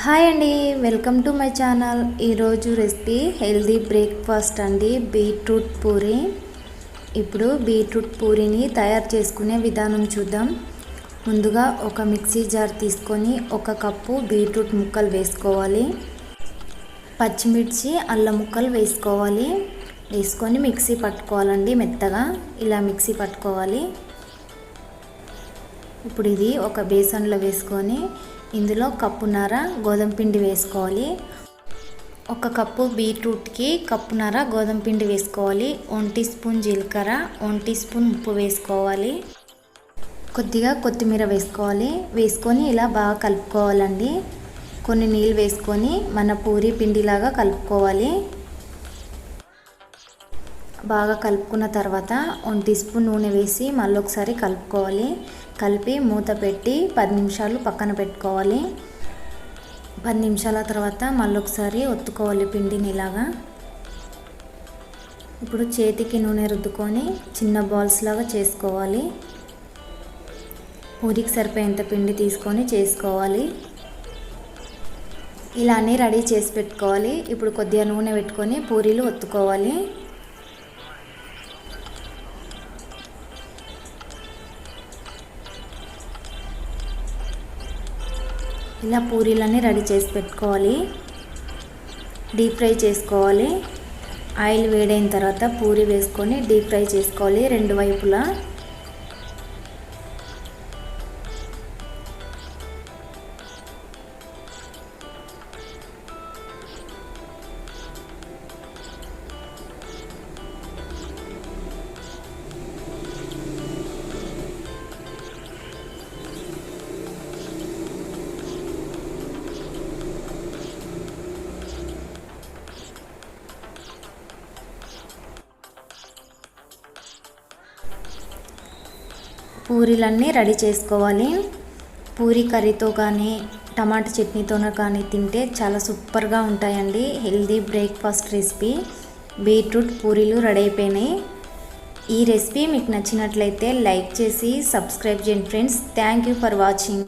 Hi అండి welcome to my channel. ఈరోజు recipe healthy breakfast అండి బీట్రూట్ పూరి. ఇప్పుడు బీట్రూట్ పూరిని తయారు చేసుకునే విధానం చూద్దాం. ముందుగా ఒక మిక్సీ జార్ తీసుకొని ఒక కప్పు బీట్రూట్ ముక్కలు వేసుకోవాలి. పచ్చిమిర్చి అల్లం ముక్కలు వేసుకోవాలి. వేసుకొని మిక్సీ పట్టుకోవాలండి మెత్తగా. ఇలా మిక్సీ పట్టుకోవాలి. ఇప్పుడు ఇది ఒక బేసన్లో వేసుకొని ఇందులో కప్పున్నర గోధుమ పిండి వేసుకోవాలి. ఒక కప్పు బీట్రూట్కి కప్పున్నర గోధుమ పిండి వేసుకోవాలి. వన్ టీ స్పూన్ జీలకర్ర వన్ టీ స్పూన్ ఉప్పు వేసుకోవాలి. కొద్దిగా కొత్తిమీర వేసుకోవాలి. వేసుకొని ఇలా బాగా కలుపుకోవాలండి. కొన్ని నీళ్ళు వేసుకొని మన పూరి పిండిలాగా కలుపుకోవాలి. బాగా కలుపుకున్న తర్వాత వన్ టీ స్పూన్ నూనె వేసి మళ్ళీ ఒకసారి కలుపుకోవాలి. కలిపి మూత పెట్టి పది నిమిషాలు పక్కన పెట్టుకోవాలి. పది నిమిషాల తర్వాత మళ్ళీ ఒకసారి ఒత్తుకోవాలి పిండిని ఇలాగా. ఇప్పుడు చేతికి నూనె రుద్దుకొని చిన్న బాల్స్ లాగా చేసుకోవాలి. పూరికి సరిపోయేంత పిండి తీసుకొని చేసుకోవాలి. ఇలా అన్నీ రెడీ చేసి పెట్టుకోవాలి. ఇప్పుడు కొద్దిగా నూనె పెట్టుకొని పూరీలు ఒత్తుకోవాలి. ఇలా పూరీలన్నీ రెడీ చేసి పెట్టుకోవాలి. డీప్ ఫ్రై చేసుకోవాలి. ఆయిల్ వేడైన తర్వాత పూరి వేసుకొని డీప్ ఫ్రై చేసుకోవాలి రెండు వైపులా. పూరీలన్నీ రెడీ చేసుకోవాలి. పూరి కర్రీతో కానీ టమాటా చట్నీతో కానీ తింటే చాలా సూపర్గా ఉంటాయండి. Healthy breakfast recipe. బీట్రూట్ పూరీలు రెడీ అయిపోయినాయి. ఈ రెసిపీ మీకు నచ్చినట్లయితే లైక్ చేసి సబ్స్క్రైబ్ చేయండి friends. Thank you for watching.